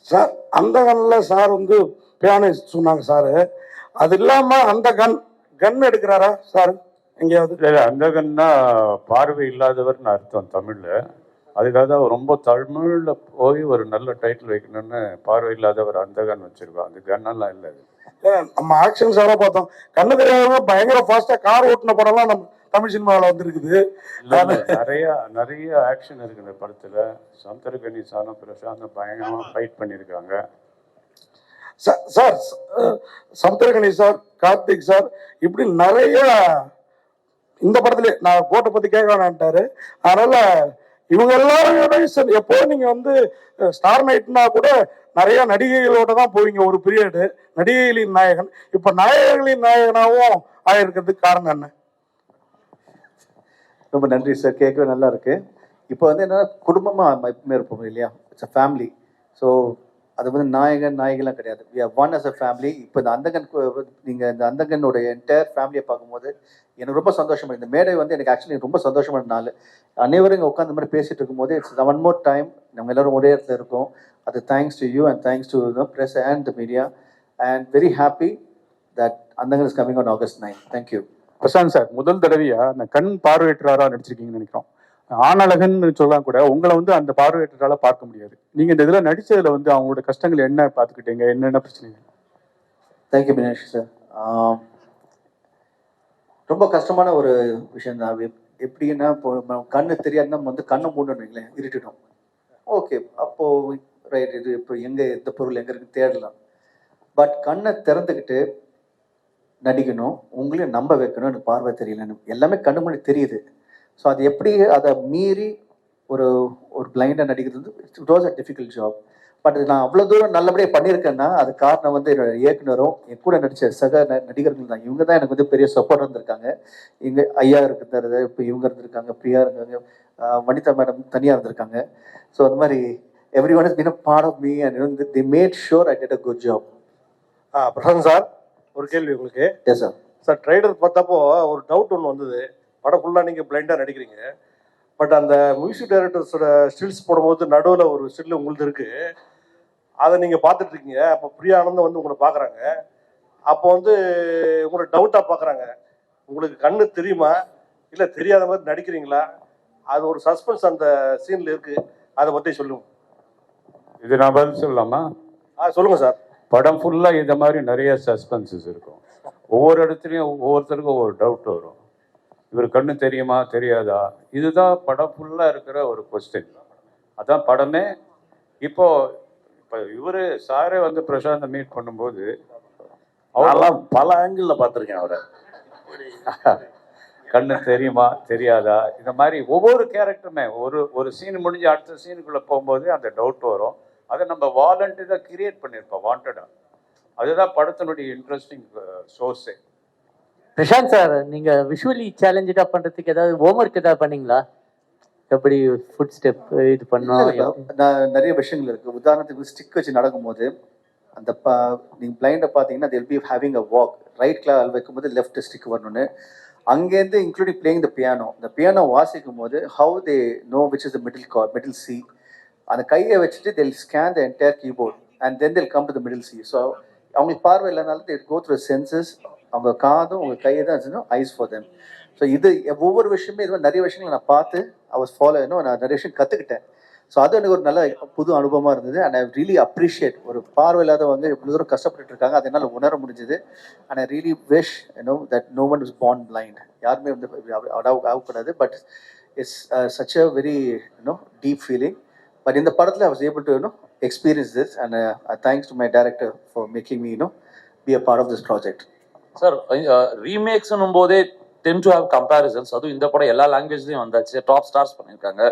Sir அந்த கன்னில் sir வந்து பியானிஸ்ட் சொன்னாங்க சார். அது இல்லாமல் அந்த கன் கன் எடுக்கிறாரா சார்? எங்கேயாவது? இல்ல, இல்ல, அந்தகன்னா பார்வை இல்லாதவர்னு அர்த்தம் தமிழ்ல. அதுக்காக தான் ரொம்ப தமிழ்ல போய் ஒரு நல்ல டைட்டில் வைக்கணும்னு பார்வை இல்லாதவர் அந்தகன் வச்சிருக்கோம். அந்த கன்னெல்லாம் இல்லை நம்ம ஆக்ஷன் சாராக பார்த்தோம். கண்ணு தெரியாதவங்க பயங்கர ஃபாஸ்ட்டாக கார் ஓட்டின படம்லாம் நம்ம தமிழ் சினிமாவில் வந்துருக்குது. நிறைய நிறைய ஆக்ஷன் இருக்கு இந்த படத்துல. சந்தரகனி சாலம் பிரசாந்த் பயங்கரமா ஃபைட் பண்ணியிருக்காங்க ச- sir Samuthirakani sir Karthik sir இப்படி நிறைய இந்த படத்துல நான் கோட்டை பத்தி கேட்க வேணான்ட்டாரு அதனால இவங்க எல்லாரும் சார் எப்போ நீங்க வந்து ஸ்டார் நைட்னா கூட நிறைய நடிகைகளோட தான் போவீங்க ஒரு பீரியடு நடிகைகளின் நாயகன். இப்ப நாயகர்களின் நாயகனாவும் ஆயிருக்கிறதுக்கு காரணம் என்ன? ரொம்ப நன்றி சார் கேட்கவே நல்லா இருக்கு. இப்போ வந்து என்னன்னா குடும்பமாக எப்பவுமே இருப்போம் இல்லையா? இட்ஸ் அ ஃபேமிலி ஸோ அது வந்து நாயகன் நாயகெல்லாம் கிடையாது. We are one as a family இப்போ இந்த அந்தகன் நீங்கள் இந்த அந்தகனோட என்டையர் ஃபேமிலியை பார்க்கும்போது எனக்கு ரொம்ப சந்தோஷமாக இந்த மேடை வந்து எனக்கு ஆக்சுவலி ரொம்ப சந்தோஷமான நாள் அனைவரும் இங்கே உட்காந்து மாதிரி பேசிட்டு இருக்கும்போது இட்ஸ் ஒன் மோர் டைம் நம்ம எல்லாரும் ஒரே இடத்துல இருக்கோம். அது thanks to you and thanks to the press and the media and very happy that Andhagan is coming on August nine thank you Prashanth sir முதல் தடவையா அந்த கண் பார்வையற்றவரா நடிச்சிருக்கீங்கன்னு நினைக்கிறோம். ஆணழகன் சொல்லலாம் கூட உங்களை வந்து அந்த பார்வையற்றரால பார்க்க முடியாது. நீங்க இந்த இதுல நடிச்சதுல வந்து அவங்களோட கஷ்டங்கள் என்ன பார்த்துக்கிட்டீங்க? என்னென்ன பிரச்சனைங்க தேங்க்யூ பினேஷ் சார் ரொம்ப கஷ்டமான ஒரு விஷயம் தான். எப்படின்னா இப்போ கண்ணு தெரியாதுன்னா நம்ம வந்து கண்ணை மூடணும் வைங்களேன் இருட்டிடும் ஓகே அப்போ ரைட் இது இப்போ எங்க எந்த பொருள் எங்க இருக்கு தேடலாம். பட் கண்ணை திறந்துக்கிட்டு நடிக்கணும் உங்களையும் நம்ப வைக்கணும் எனக்கு பார்வை தெரியலன்னு. எல்லாமே கண்ணு மணி தெரியுது. ஸோ அது எப்படி அதை மீறி ஒரு ஒரு பிளைண்டாக நடிக்கிறது வந்து it was a difficult job but நான் அவ்வளோ தூரம் நல்லபடியாக பண்ணியிருக்கேன்னா அது காரணம் வந்து என்னோட இயக்குனரும் என் கூட நடித்த சக ந- நடிகர்கள் தான். இவங்க தான் எனக்கு வந்து பெரிய சப்போர்ட் இருந்திருக்காங்க இங்கே ஐயா இருக்கிறது இப்போ இவங்க இருந்திருக்காங்க பிரியா இருக்காங்க வனிதா மேடம் தனியாக இருந்திருக்காங்க. ஸோ அந்த மாதிரி every one is been part of me and the made sure I did a good job ah Prashanth sir? ஒரு கேள்வி உங்களுக்கு. எஸ் சார் சார் ட்ரைலர் பார்த்தப்போ ஒரு டவுட் ஒன்று வந்தது. படம் ஃபுல்லாக நீங்கள் பிளைண்டாக நடிக்கிறீங்க. பட் அந்த மியூசிக் டைரக்டர்ஸோட ஸ்டில்ஸ் போடும்போது நடுவில் ஒரு ஸ்டில் உங்களுது இருக்கு. அதை நீங்கள் பார்த்துட்டு இருக்கீங்க அப்போ பிரியா ஆனந்தம் வந்து உங்களை பார்க்குறாங்க. அப்போ வந்து உங்களை டவுட்டாக பார்க்குறாங்க. உங்களுக்கு கண்ணு தெரியுமா? இல்லை தெரியாத மாதிரி நடிக்கிறீங்களா? அது ஒரு சஸ்பென்ஸ் அந்த சீனில் இருக்கு. அதை பற்றி சொல்லுங்க. இது நான் பதில் சொல்லலாமா? ஆ சொல்லுங்க சார் படம் ஃபுல்லா இந்த மாதிரி நிறைய சஸ்பென்சஸ் இருக்கும். ஒவ்வொரு இடத்துலையும் ஒவ்வொருத்தருக்கும் ஒவ்வொரு டவுட் வரும். இவர் கண்ணு தெரியுமா தெரியாதா? இதுதான் படம் ஃபுல்லா இருக்கிற ஒரு கொஸ்டின் அதான் படமே. இப்போ இப்போ இவரு சாரே வந்து பிரசாந்தை மீட் பண்ணும்போது அதெல்லாம் பல ஆங்கிள் பார்த்துருக்கேன் அவரை. கண்ணு தெரியுமா தெரியாதா? இந்த மாதிரி ஒவ்வொரு கேரக்டருமே ஒரு ஒரு சீன் முடிஞ்சு அடுத்த சீனுக்குள்ள போகும்போது அந்த டவுட் வரும். அதை நம்ம வாலண்டியராக கிரியேட் பண்ணியிருப்போம் வாண்டடா அதுதான் படத்தினுடைய இன்ட்ரெஸ்டிங் சோர்ஸே பிரசாந்த் சார் நீங்க விஷுவலி சேலஞ்சா பண்றதுக்கு ஏதாவது ஹோம்ஒர்க் ஏதாவது பண்ணீங்களா? எப்படி ஃபுட் ஸ்டெப் இது பண்ணோம்? நான் நிறைய விஷயங்கள் இருக்கு. உதாரணத்துக்கு ஸ்டிக் வச்சு நடக்கும்போது அந்த ப நீங்கள் பிளைண்டை பார்த்தீங்கன்னா they'll be having a walk right கிளால் வைக்கும்போது லெஃப்ட் ஸ்டிக் வரணும்னு. அங்கேருந்து இன்க்ளூடிங் பிளேயிங் த பியானோ இந்த பியானோ வாசிக்கும் போது how they know which is the middle car middle C அந்த கையை வச்சுட்டு they'll scan the entire keyboard and then they'll come to the middle C so அவங்களுக்கு பார்வை இல்லைனாலும் they கோ த்ரூ சென்சஸ் அவங்க காதும் உங்க கையை தான் வச்சுருந்தோம் ஐஸ் ஃபார் தெம் ஸோ இது ஒவ்வொரு விஷயமே இது மாதிரி நிறைய விஷயங்களை நான் பார்த்து அவர் ஃபாலோ இன்னும் நான் நிறைய விஷயம் கற்றுக்கிட்டேன் ஸோ அது எனக்கு ஒரு நல்ல புது அனுபவமாக இருந்தது. அண்ட் ஐ ரியலி அப்ரிஷியேட் ஒரு பார்வை இல்லாதவங்க இவ்வளோ தூரம் கஷ்டப்பட்டு இருக்காங்க. அதை என்னால் உணர முடிஞ்சது. And I really wish no that no one is bond blind யாருமே வந்து அடாவ் ஆகக்கூடாது. But it's such a very you know deep feeling but இந்த படத்தில் I was able to you know experience this and thanks to my director for making me you know be a part of this project sir remakes போதே ten to have comparisons அதுவும் இந்த படம் எல்லா லாங்குவேஜ்லயும் வந்தாச்சு. Top stars பண்ணியிருக்காங்க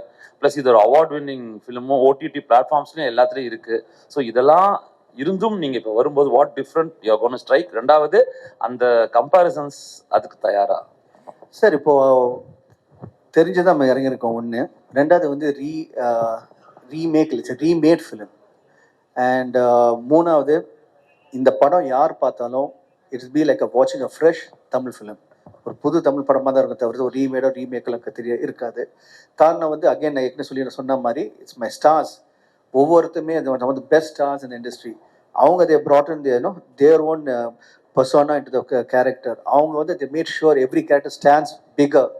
plus இது ஒரு award winning ஃபிலிமும் ஓடிடி பிளாட்ஃபார்ம்ஸ்லயும் எல்லாத்துலயும் இருக்கு. ஸோ இதெல்லாம் இருந்தும் நீங்க இப்போ வரும்போது what different you gonna strike ரெண்டாவது அந்த கம்பேரிசன்ஸ் அதுக்கு தயாரா? சார் இப்போ தெரிஞ்சதான் நம்ம இறங்கியிருக்கோம் ஒன்று ரெண்டாவது வந்து re remake it's remade film and மூணாவது இந்த படம் யார் பார்த்தாலும் இட்ஸ் பி லைக் அ வாட்சிங் அ ஃப்ரெஷ் தமிழ் ஃபிலிம் ஒரு புது தமிழ் படமாக தான் இருக்கும் தவிர ஒரு ரீமேடோ ரீமேக்கெல்லாம் தெரிய இருக்காது. காரணம் வந்து அகைன் நான் ஏற்கனவே சொல்லி நான் சொன்ன மாதிரி இட்ஸ் மை ஸ்டார்ஸ் ஒவ்வொருத்தருமே அது வந்து பெஸ்ட் ஸ்டார்ஸ் best இண்டஸ்ட்ரி அவங்க they brought in தேனோ their own own uh, the character அவங்க வந்து they made sure every character stands bigger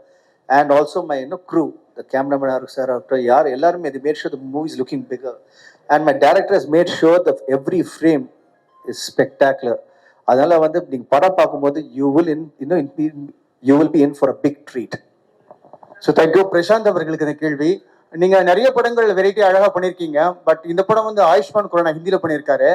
and also my இன்னும் க்ரூ crew ஆகும் சார் ஆகட்டும் யார்? எல்லாருமே இது made sure the movies looking bigger and my director is made sure the every frame is is அதனால வந்து நீங்க படம் பார்க்கும்போது யூ வில் இன் இன்னும் you will be in for a big treat so thank you Prashanth அவர்களுக்கு இந்த கேள்வி. நீங்க நிறைய படங்கள் வெரைட்டி அழகா பண்ணியிருக்கீங்க பட் இந்த படம் வந்து ஆயுஷ்மான் குரானா ஹிந்தியில பண்ணியிருக்காரு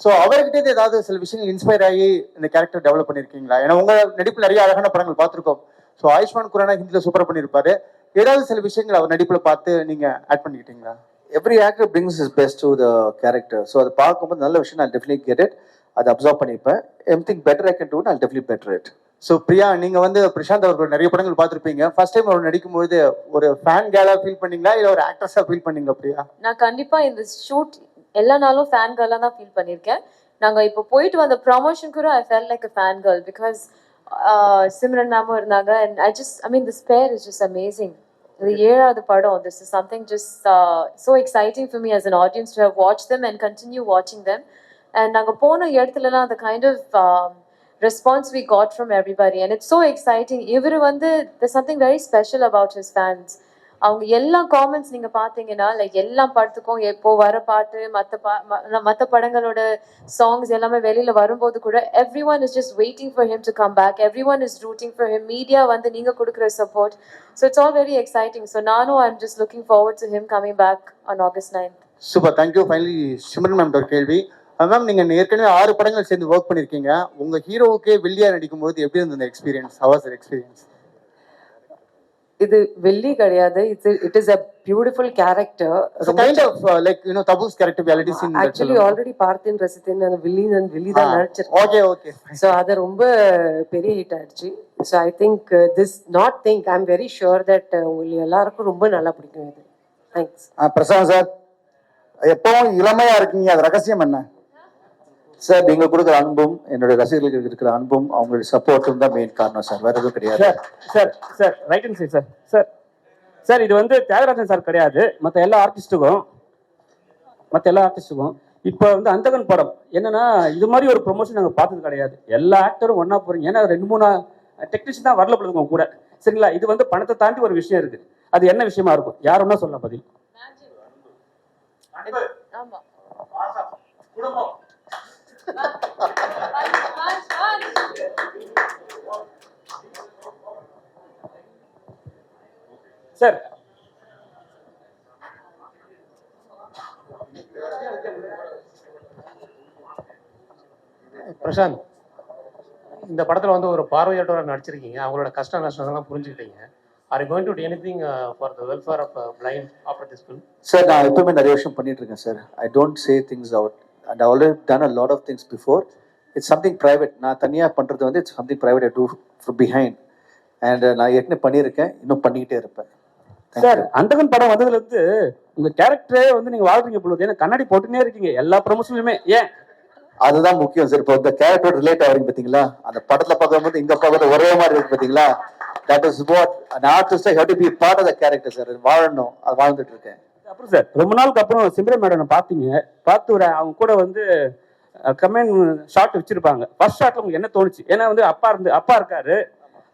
ஸோ அவர்கிட்ட ஏதாவது சில விஷயங்கள் இன்ஸ்பயர் ஆகி இந்த கேரக்டர் டெவலப் பண்ணியிருக்கீங்களா ஏன்னா உங்க நடிப்புல நிறைய அழகான படங்கள் பார்த்திருக்கோம். ஸோ ஆயுஷ்மான் குரானா ஹிந்தியில சூப்பர் பண்ணியிருப்பாரு ஏதாவது சில விஷயங்கள் அவர் நடிப்புல பார்த்து நீங்க add பண்ணிக்கிட்டீங்களா? Every actor brings is best to the character so அதை பார்க்கும்போது நல்ல விஷயம் நான் டெஃபினெட்லி கெட் இட் அதை அப்சர்வ் பண்ணிப்பேன். I'm think better I can do நான் definitely better it so Priya நீங்க வந்து பிரசாந்த் அவர்கள் நிறைய படங்கள் பார்த்திருப்பீங்க. ஃபர்ஸ்ட் டைம் அவர் நடிக்கும்போது ஒரு ஃபேன் கேலா ஃபீல் பண்ணீங்களா? இல்ல ஒரு ஆக்ட்ரஸா ஃபீல் பண்ணீங்க பிரியா? நான் கண்டிப்பா இந்த ஷூட் எல்லா நாளும் ஃபேன் கேர்லா தான் ஃபீல் பண்ணியிருக்கேன். நாங்க இப்போ போயிட்டு வந்த ப்ரமோஷன் கூட I fell like a fan girl because Simran மேமும் இருந்தாங்க. And I just I mean this pair is just amazing இது ஏழாவது படம். This is something just so exciting for me as an audience to have watch them and continue வாட்சிங் them and நாங்கள் போன இடத்துலலாம் அந்த kind of um, response we got from everybody. And it's so exciting. இவர் வந்து there's something very special about his fans. அவங்க எல்லா comments நீங்க பாத்தீங்கன்னா லைக் எல்லா படத்துக்கும் எப்போ வர பாட்டு மத்த பா ம- மத்த படங்களோட சாங்ஸ் எல்லாமே வெளியில வரும்போது கூட every one is just waiting for him to come back every one is rooting for him media வந்து நீங்க கொடுக்குற support so it's all very exciting so நானும் I am just looking forward to him coming back on August ninth super thank you finally Simran ma'am ஒரு கேள்வி. Uh, ma'am நீங்க ஏற்கனவே ஆறு படங்கள் சேர்ந்து ஒர்க் பண்ணிருக்கீங்க. உங்க ஹீரோவுக்கே நடிக்கும் நடிக்கும்போது எப்படி இருந்தது எக்ஸ்பீரியன்ஸ் ஹவர்ஸ் எக்ஸ்பீரியன்ஸ் இது வெள்ளி கிடையாது. இது it is a beautiful character kind of like you know Tabu's character reality scene actually already பார்த்தேன் ரசித்தேன் அந்த வில்லி நான் வில்லி தான் நடிச்சிருக்கேன். ஓகே ஓகே ஸோ அது ரொம்ப பெரிய ஹிட் ஆயிடுச்சு. So I think this not think I am very sure that உங்களுக்கு எல்லாருக்கும் ரொம்ப நல்லா பிடிக்கும் இது. தேங்க்ஸ் பிரசாந்த் சார் எப்பவும் இளமையா இருக்கீங்க. அது ரகசியம் என்ன? சார் நீங்க கொடுக்குற அன்பும் என்னோட ரசிகர்களுக்கு இருக்கிற அன்பும் அவங்களுடைய சப்போர்ட்டும் தான் மெயின் காரணம் சார் வேற எதுவும் கிடையாது. Sir sir right and side sir sir sir இது வந்து தியாகராஜன் சார் கிடையாது. மற்ற எல்லா ஆர்டிஸ்ட்டுக்கும் மற்ற எல்லா ஆர்டிஸ்ட்டுக்கும் இப்போ வந்து அந்தகன் படம் என்னன்னா இது மாதிரி ஒரு ப்ரொமோஷன் நாங்கள் பார்த்தது கிடையாது. எல்லா ஆக்டரும் ஒன்றா போறீங்க. ஏன்னா ரெண்டு மூணு டெக்னீஷியன் தான் வரல போடுங்க கூட. சரிங்களா? இது வந்து பணத்தை தாண்டி ஒரு விஷயம் இருக்கு. அது என்ன விஷயமா இருக்கும்? யார் ஒன்றா சொல்லலாம் பதில். ஆமா. சார். பிரசாந்த் இந்த படத்துல வந்து ஒரு பார்வையாட்டோட நடிச்சிருக்கீங்க. அவங்களோட கஷ்ட நஷ்டங்கள்லாம் புரிஞ்சுக்கிட்டீங்க. Are going to anything for the welfare of blind after this film sir நான் எப்பவுமே நிறைய விஷயம் பண்ணிட்டு இருக்கேன் sir I don't say things out and already done a lot of things before it's something private நான் தனியாக பண்ணுறது வந்து it's something private I do behind and நான் ஏற்கனவே பண்ணியிருக்கேன். இன்னும் பண்ணிக்கிட்டே இருப்பேன். சார். அந்தகன் படம் வந்ததுல இருந்து உங்க கேரக்டரே வந்து நீங்க வாழ்றீங்க பொழுது ஏன்னா கண்ணாடி போட்டுனே இருக்கீங்க. எல்லா ப்ரொமோஷன்லயுமே ஏன்? அதுதான் முக்கியம். சார் இப்போ இந்த கேரக்டர் ரிலேட் ஆகிறீங்க பார்த்தீங்களா? அந்த படத்தில் பார்க்கும்போது இங்கே பார்க்குறது ஒரே மாதிரி இருக்கு பார்த்தீங்களா? That is what an artist how to be part of the character sir வாழணும் அது வாழ்ந்துட்டு இருக்கேன். அப்புறம் சார் ரொம்ப நாளுக்கு அப்புறம் சிம்ரன் மேடம் பார்த்தீங்க. பார்த்து ஒரு அவங்க கூட வந்து கமெண்ட் ஷாட் வச்சிருப்பாங்க. ஃபர்ஸ்ட் ஷாட்ல உங்களுக்கு என்ன தோணுச்சு? ஏன்னா வந்து அப்பா இருந்து அப்பா இருக்காரு.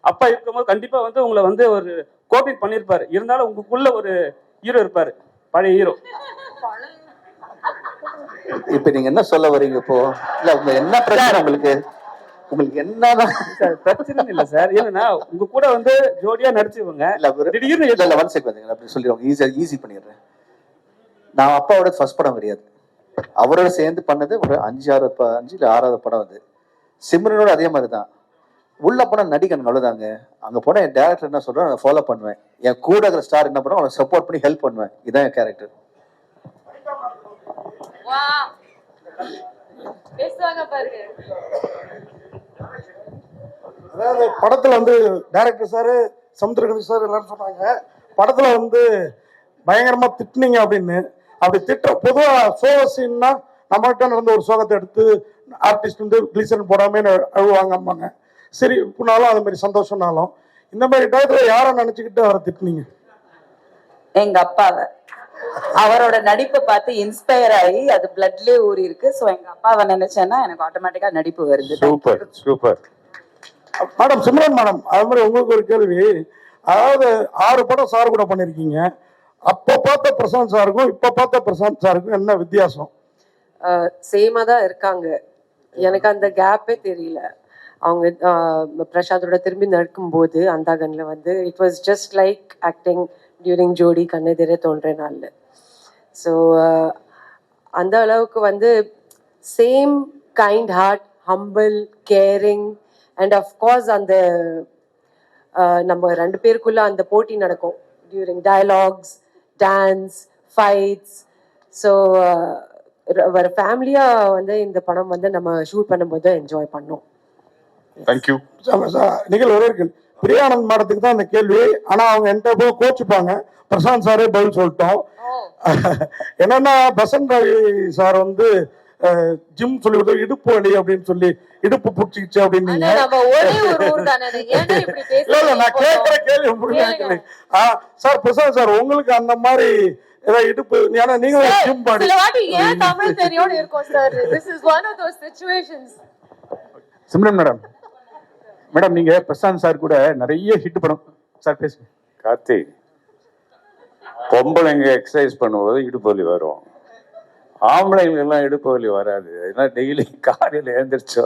அப்பா இருக்கும்போது கண்டிப்பா வந்து உங்களை வந்து ஒரு கோஆர்டினேட் பண்ணியிருப்பாரு இருந்தாலும் உங்களுக்குள்ள ஒரு ஹீரோ இருப்பாரு. பழைய ஹீரோ இப்போ நீங்க என்ன சொல்ல வரீங்க இப்போ? இல்ல உங்க என்ன பிரச்சனை உங்களுக்கு? உங்களுக்கு என்னதான் பிரச்சனை இல்லை சார். ஏன்னா உங்க கூட வந்து ஜோடியா நடிச்சவங்க இல்ல திடீர்னு இல்ல இல்ல ஒன் செகண்ட் அப்படி சொல்லிடுவாங்க. ஈஸியா ஈஸி பண்ணிடுறேன். நான் அப்பாவோட ஃபர்ஸ்ட் படம் கிடையாது. அவரோட சேர்ந்து பண்ணது ஒரு அஞ்சு ஆறு ப- அஞ்சு இல்ல ஆறாவது படம் அது. சிம்ரனோட அதே மாதிரி தான் உள்ள போனா நடிக்கணும் அவ்வளவுதாங்க. அங்க போனா என் டேரக்டர் என்ன சொல்றோம் நான் ஃபாலோ பண்ணுவேன். என் கூட இருக்கிற ஸ்டார் என்ன பண்ணுவோம் அவனை சப்போர்ட் பண்ணி ஹெல்ப் பண்ணுவேன். இதான் என் கேரக்டர் வா பேசுவாங்க பாருங்க. அதாவது படத்துல வந்து டைரக்டர் சார் சமுத்திரகணி சார் எல்லாரும் சொன்னாங்க. படத்துல வந்து பயங்கரமா திட்டுனீங்க அப்படின்னு. அப்படி திட்ட பொதுவா சோக சீன்னா நம்மகிட்ட நடந்த ஒரு சோகத்தை எடுத்து ஆர்டிஸ்ட் வந்து கிளிசன் போடாம அழுவாங்கம்பாங்க சரி இப்பனாலும் அது மாதிரி சந்தோஷம்னாலும் இந்த மாதிரி டயத்துல யாரை நினைச்சுக்கிட்டு அவரை திட்டுனீங்க? எங்க அப்பாவை. அவரோட நடிப்பை பார்த்து இன்ஸ்பயர் ஆகி அது பிளட்லயே ஊறி இருக்கு ஸோ எங்க அப்பாவை நினைச்சேன்னா எனக்கு ஆட்டோமேட்டிக்கா நடிப்பு வருது. Super super madam Simran madam அது மாதிரி உங்களுக்கு ஒரு கேள்வி. அதாவது ஆறு படம் சார் கூட பண்ணியிருக்கீங்க அப்போ பார்த்த பிரசாந்த் சாருக்கும் இப்போ பார்த்த பிரசாந்த் சாருக்கும் என்ன வித்தியாசம்? சேமாக தான் இருக்காங்க. எனக்கு அந்த கேப்பே தெரியல. அவங்க பிரசாந்தோட திரும்பி நடக்கும்போது அந்தாகன்ல வந்து it was just like acting during Jodi Kannethire Thondrinal. So அந்த அளவுக்கு வந்து same kind hard humble caring and of course அந்த நம்ம ரெண்டு பேருக்குள்ள அந்த போட்டி நடக்கும். During dialogues dance fights so ஒரு ஃபேமிலியா வந்து இந்த படம் வந்து நம்ம ஷூட் பண்ணும்போது என்ஜாய் பண்ணோம். தேங்க்யூ நிகழ் ஒரே இருக்கு. பிரியானந்த் மேடத்துக்கு தான் இந்த கேள்வி. ஆனா அவங்க என்கிட்ட போய் கோச்சுப்பாங்க. பிரசாந்த் சாரே பதில் சொல்லிட்டோம். என்னன்னா பசந்த் ரவி சார் வந்து ஜிம் சொல்லி கொடுத்து இடுப்பு வலி அப்படின்னு சொல்லி இடுப்பு புடிச்சிக்கிச்சு அப்படின்னு இல்ல இல்ல நான் கேட்கிற கேள்வி. ஆ, சார் பிரசாந்த் சார் உங்களுக்கு அந்த மாதிரி ஏதாவது இடுப்பு ஏன்னா நீங்க ஜிம் பாடி சில வாட்டி ஏன் தமிழ் தெரியும்னு இருக்கும் sir? This is one of those situations Simran madam. Madam நீங்க பிரசாந்த் சார் கூட நிறைய ஹிட் படம். சார் பேசுங்க. கார்த்திக் பொம்பளைங்க எக்ஸசைஸ் பண்ணும்போது இடுப்பு வலி வரும். ஆம்பளைங்க எல்லாம் இடுப்பு வலி வராது. ஏன்னா டெய்லி காலையில் எழுந்திரிச்சு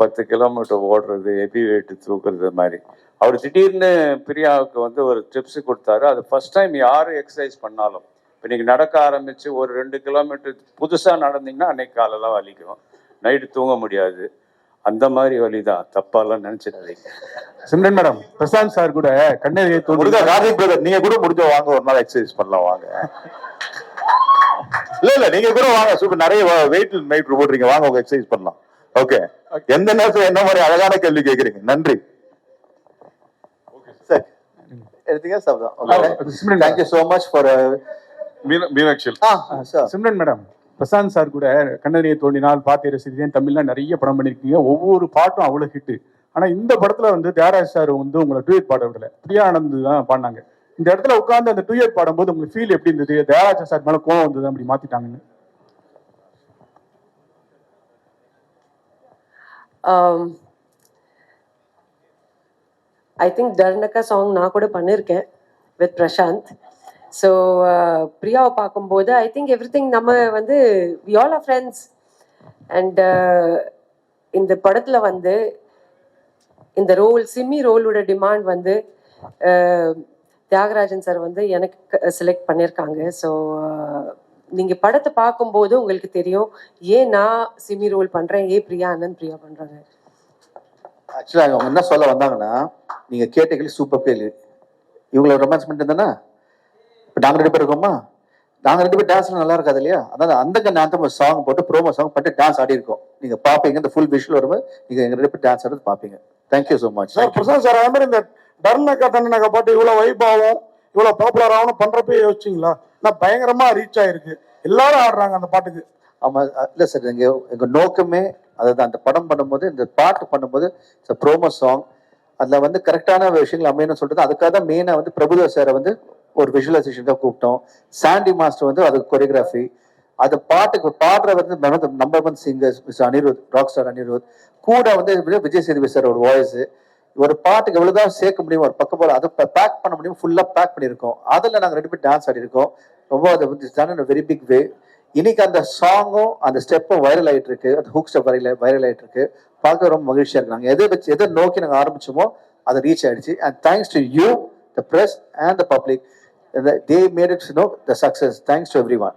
பத்து கிலோமீட்டர் ஓடுறது ஹெவி வெயிட் தூக்குறது மாதிரி. அவர் திடீர்னு பிரியாவுக்கு வந்து ஒரு டிப்ஸ் கொடுத்தாரு. அது ஃபர்ஸ்ட் டைம் யார் எக்ஸசைஸ் பண்ணாலும். இப்போ நீங்கள் நடக்க ஆரம்பிச்சு ஒரு ரெண்டு கிலோமீட்டர் புதுசாக நடந்தீங்கன்னா அன்னைக்கு காலெல்லாம் வலிக்கும். நைட்டு தூங்க முடியாது. அந்த மாதிரி வலி தான் தப்பாலாம் நினச்சிடாதீங்க. சிம்ரன் மேடம் பிரசாந்த் சார் கூட முடிஞ்சா தோன்றி கார்த்திக் பிரதர் நீங்க கூட முடிஞ்ச வாங்க. ஒரு நாள் எக்ஸசைஸ் பண்ணலாம் வாங்க. இல்ல இல்ல நீங்க கூட வாங்க. சூப்பர். நிறைய வெயிட் நைட் போடுறீங்க வாங்க உங்க எக்ஸசைஸ் பண்ணலாம். ஓகே எந்த நேரத்துல என்ன மாதிரி அழகான கேள்வி கேக்குறீங்க? நன்றி. Sir. Simran thank you so much for Meenakshi Simran madam Prashanth sir கூட கண்ணறியை தோண்டினால் பாத்திய ரசிதேன் தமிழ்ல நிறைய படம் பண்ணிருக்கீங்க. ஒவ்வொரு பாட்டும் அவ்வளவு ஹிட் ஆனா இந்த படத்துல வந்து தியாகராஜ் சார் வந்து உங்களை டூயட் பாட விடல பிரியா ஆனந்த் தான் பாடினாங்க. இந்த இடத்துல உட்கார்ந்து அந்த டூயட் பாடும்போது உங்களுக்கு ஃபீல் எப்படி இருந்தது? தியாகராஜ் சார் மேலே கோவம் வந்தது அப்படி மாத்திட்டாங்கன்னு. ஐ திங்க் தர்ணக்கா சாங் நான் கூட பண்ணியிருக்கேன் வித் பிரசாந்த் ஸோ uh, பிரியாவை பார்க்கும்போது ஐ திங்க் எவ்ரி திங் நம்ம வந்து we all are friends and இந்த படத்தில் வந்து இந்த ரோல் சிம்மி ரோலோட டிமாண்ட் வந்து uh, தியாகராஜன் சார் வந்து எனக்கு செலக்ட் பண்ணியிருக்காங்க ஸோ நீங்கள் படத்தை பார்க்கும்போது உங்களுக்கு தெரியும் ஏன் நான் சிம்மி ரோல் பண்ணுறேன் ஏன் பிரியா ஆனந்த் பிரியா பண்ணுறாங்க ஆக்சுவலாக அவங்க என்ன சொல்ல வந்தாங்கன்னா நீங்க கேட்ட கேள்வி சூப்பர் கேள்வி. இவங்கள ரொமான்ஸ் பண்ணிட்டு இப்போ நாங்க ரெண்டு பேர் இருக்கோமா? நாங்க ரெண்டு பேர் டான்ஸ்ல நல்லா இருக்காது இல்லையா? அதாவது அந்த கண்ண அந்த சாங் போட்டு ப்ரோமோ சாங் பண்ணிட்டு டான்ஸ் ஆடி இருக்கோம். நீங்க பாப்பீங்க இந்த ஃபுல் விஷுவல் வரும்போது நீங்க எங்க ரெண்டு பேர் டான்ஸ் ஆடுறது பாப்பீங்க thank you so much sir Prashanth sir அதே மாதிரி இந்த டர்னக்கா கதனக பாட்டு இவ்வளவு வைப் ஆகும் இவ்வளவு பாப்புலர் ஆகணும் பண்றப்ப யோசிச்சிங்களா? நான் பயங்கரமா ரீச் ஆயிருக்கு. எல்லாரும் ஆடுறாங்க அந்த பாட்டுக்கு. ஆமா இல்லை இல்ல சார் எங்க எங்க நோக்கமே அதாவது அந்த படம் பண்ணும்போது இந்த பாட்டு பண்ணும்போது ப்ரோமோ சாங் அதுல வந்து கரெக்டான விஷயங்கள் அமையணும்னு சொல்றது அதுக்காக தான் மெயினா வந்து பிரபுதேவ் சாரை வந்து ஒரு விஷுவலைசேஷனுக்காக கூப்பிட்டோம். சாண்டி மாஸ்டர் வந்து அது கொரியோகிராஃபி அது பாட்டுக்கு பாடுற வந்து number one singers mister Anirudh rock star Anirudh கூட வந்து விஜய் சேதுபதி சார் ஒரு வாய்ஸ் ஒரு பாட்டுக்கு எவ்வளவுதான் சேர்க்க முடியும் ஒரு பக்கம் போல அதை பேக் பண்ண முடியும் ஃபுல்லா பேக் பண்ணியிருக்கோம். அதுல நாங்க ரெண்டு பேரும் டான்ஸ் ஆடிருக்கோம் ரொம்ப அது வெரி பிக் வே இன்னைக்கு அந்த சாங்கும் அந்த ஸ்டெப்பும் வைரல் ஆயிட்டு இருக்கு அந்த ஹூக் ஸ்டெப் வைரல் வைரல் ஆயிட்டு இருக்கு பார்க்க ரொம்ப மகிழ்ச்சியா இருக்கு. நாங்க எதை வச்சு எதை நோக்கி நாங்க ஆரம்பிச்சோமோ அதை ரீச் ஆயிடுச்சு. And thanks to you the press and the public they made it's no the success thanks to every one